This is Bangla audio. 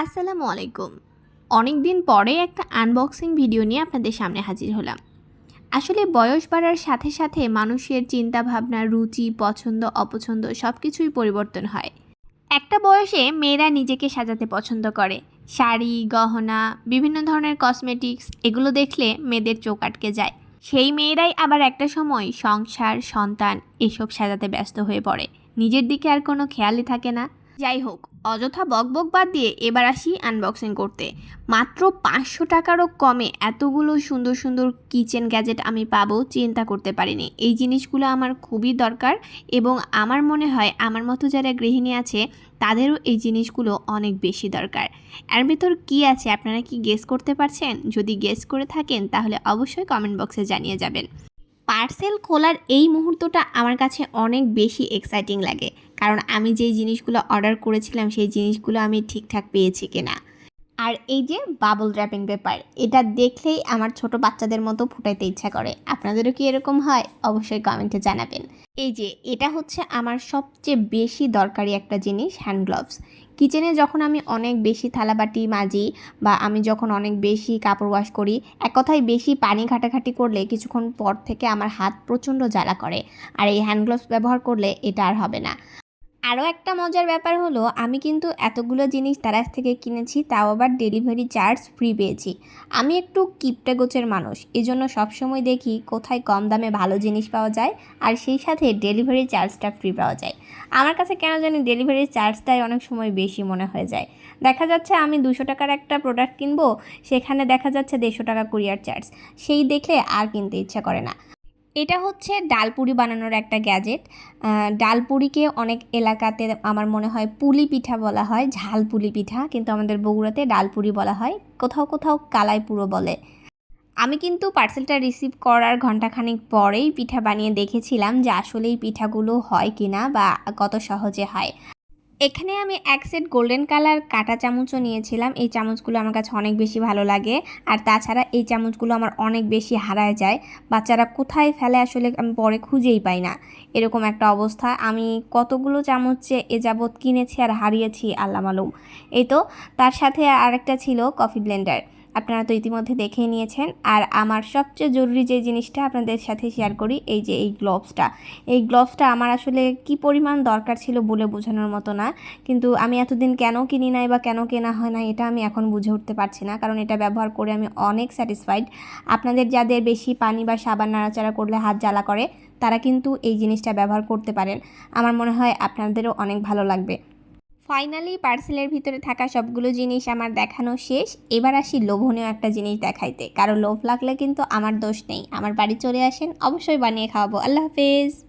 আসসালামু আলাইকুম। অনেক দিন পরে একটা আনবক্সিং ভিডিও নিয়ে আপনাদের সামনে হাজির হলাম। আসলে বয়স বাড়ার সাথে সাথে মানুষের চিন্তা ভাবনা রুচি, পছন্দ, অপছন্দ সব কিছুই পরিবর্তন হয়। একটা বয়সে মেয়েরা নিজেকে সাজাতে পছন্দ করে। শাড়ি, গহনা, বিভিন্ন ধরনের কসমেটিক্স এগুলো দেখলে মেয়েদের চোখ আটকে যায়। সেই মেয়েরাই আবার একটা সময় সংসার, সন্তান, এসব সাজাতে ব্যস্ত হয়ে পড়ে। নিজের দিকে আর কোনো খেয়ালই থাকে না। যাই হোক অযথা বকবক বাদ দিয়ে এবার আসি আনবক্সিং করতে। মাত্র পাঁচশো টাকারও কমে এতগুলো সুন্দর সুন্দর কিচেন গ্যাজেট আমি পাবো, চিন্তা করতে পারিনি। এই জিনিসগুলো আমার খুবই দরকার এবং আমার মনে হয় আমার মতো যারা গৃহিণী আছে, তাদেরও এই জিনিসগুলো অনেক বেশি দরকার। এর ভিতর কী আছে আপনারা কি গেস করতে পারছেন? যদি গেস করে থাকেন, তাহলে অবশ্যই কমেন্ট বক্সে জানিয়ে যাবেন। পার্সেল খোলার এই মুহূর্তটা আমার কাছে অনেক বেশি এক্সাইটিং লাগে। কারণ আমি যেই জিনিসগুলো অর্ডার করেছিলাম, সেই জিনিসগুলো আমি ঠিকঠাক পেয়েছি কিনা। আর এই যে বাবল র্যাপিং পেপার এটা দেখলেই আমার ছোট বাচ্চাদের মতো ফুটাইতে ইচ্ছা করে। আপনাদেরও কি এরকম হয়? অবশ্যই কমেন্টে জানাবেন। এই যে, এটা হচ্ছে আমার সবচেয়ে বেশি দরকারি একটা জিনিস হ্যান্ড গ্লোভস কিচেনে যখন আমি অনেক বেশি থালাবাটি মাজি বা আমি যখন অনেক বেশি কাপড় ওয়াশ করি, এক কথায় বেশি পানি ঘাটাঘাটি করলে কিছুক্ষণ পর থেকে আমার হাত প্রচণ্ড জ্বালা করে। আর এই হ্যান্ড গ্লোভস ব্যবহার করলে এটা আর হবে না। আরও একটা মজার ব্যাপার হলো, আমি কিন্তু এতগুলো জিনিস তারাস থেকে কিনেছি, তাও আবার ডেলিভারি চার্জ ফ্রি পেয়েছি। আমি একটু কিপটে গোছের মানুষ, এজন্য সবসময় দেখি কোথায় কম দামে ভালো জিনিস পাওয়া যায় আর সেই সাথে ডেলিভারি চার্জটা ফ্রি পাওয়া যায়। আমার কাছে কেন জানি ডেলিভারি চার্জটাই অনেক সময় বেশি মনে হয়ে যায়। দেখা যাচ্ছে আমি দুশো টাকার একটা প্রোডাক্ট কিনবো, সেখানে দেখা যাচ্ছে দেড়শো টাকা কুরিয়ার চার্জ সেই দেখলে আর কিনতে ইচ্ছা করে না। এটা হচ্ছে ডালপুরি বানানোর একটা গ্যাজেট। ডালপুরিকে অনেক এলাকাতে আমার মনে হয় পুলি পিঠা বলা হয়, ঝাল পুলি পিঠা, কিন্তু আমাদের বগুড়াতে ডালপুরি বলা হয়, কোথাও কোথাও কালাই পুরো বলে। আমি কিন্তু পার্সেলটা রিসিভ করার ঘন্টাখানিক পরেই পিঠা বানিয়ে দেখেছিলাম যে আসলেই পিঠাগুলো হয় কিনা বা কত সহজে হয়। এখানে আমি এক সেট গোল্ডেন কালার কাটা চামচও নিয়েছিলাম। এই চামচগুলো আমার কাছে অনেক বেশি ভালো লাগে। আর তাছাড়া এই চামচগুলো আমার অনেক বেশি হারায় যায়। বাচ্চারা কোথায় ফেলে আসলে আমি পরে খুঁজেই পাই না। এরকম একটা অবস্থা। আমি কতগুলো চামচ এ যাবৎ কিনেছি আর হারিয়েছি, আল্লাহ মালুম। এই তো, তার সাথে আরেকটা ছিল কফি ব্লেন্ডার। আপনারা তো ইতিমধ্যে দেখেই নিয়েছেন। আর আমার সবচেয়ে জরুরি যে জিনিসটা আপনাদের সাথে শেয়ার করি, এই যে এই গ্লোভসটা এই গ্লোভসটা আমার আসলে কি পরিমাণ দরকার ছিল বলে বোঝানোর মতো না। কিন্তু আমি এতদিন কেন কিনি নাই বা কেন কেনা হয় না এটা আমি এখন বুঝে উঠতে পারছি না। কারণ এটা ব্যবহার করে আমি অনেক স্যাটিসফাইড আপনাদের যাদের বেশি পানি বা সাবান নাড়াচাড়া করলে হাত জ্বালা করে, তারা কিন্তু এই জিনিসটা ব্যবহার করতে পারেন। আমার মনে হয় আপনাদেরও অনেক ভালো লাগবে। ফাইনালি পার্সেলের ভিতরে থাকা সবগুলো জিনিস আমার দেখানো শেষ। এবার আসি লোভনীয় একটা জিনিস দেখাইতে। কারও লোভ লাগলে কিন্তু আমার দোষ নেই। আমার বাড়ি চলে আসেন, অবশ্যই বানিয়ে খাওয়াবো। আল্লাহ হাফেজ।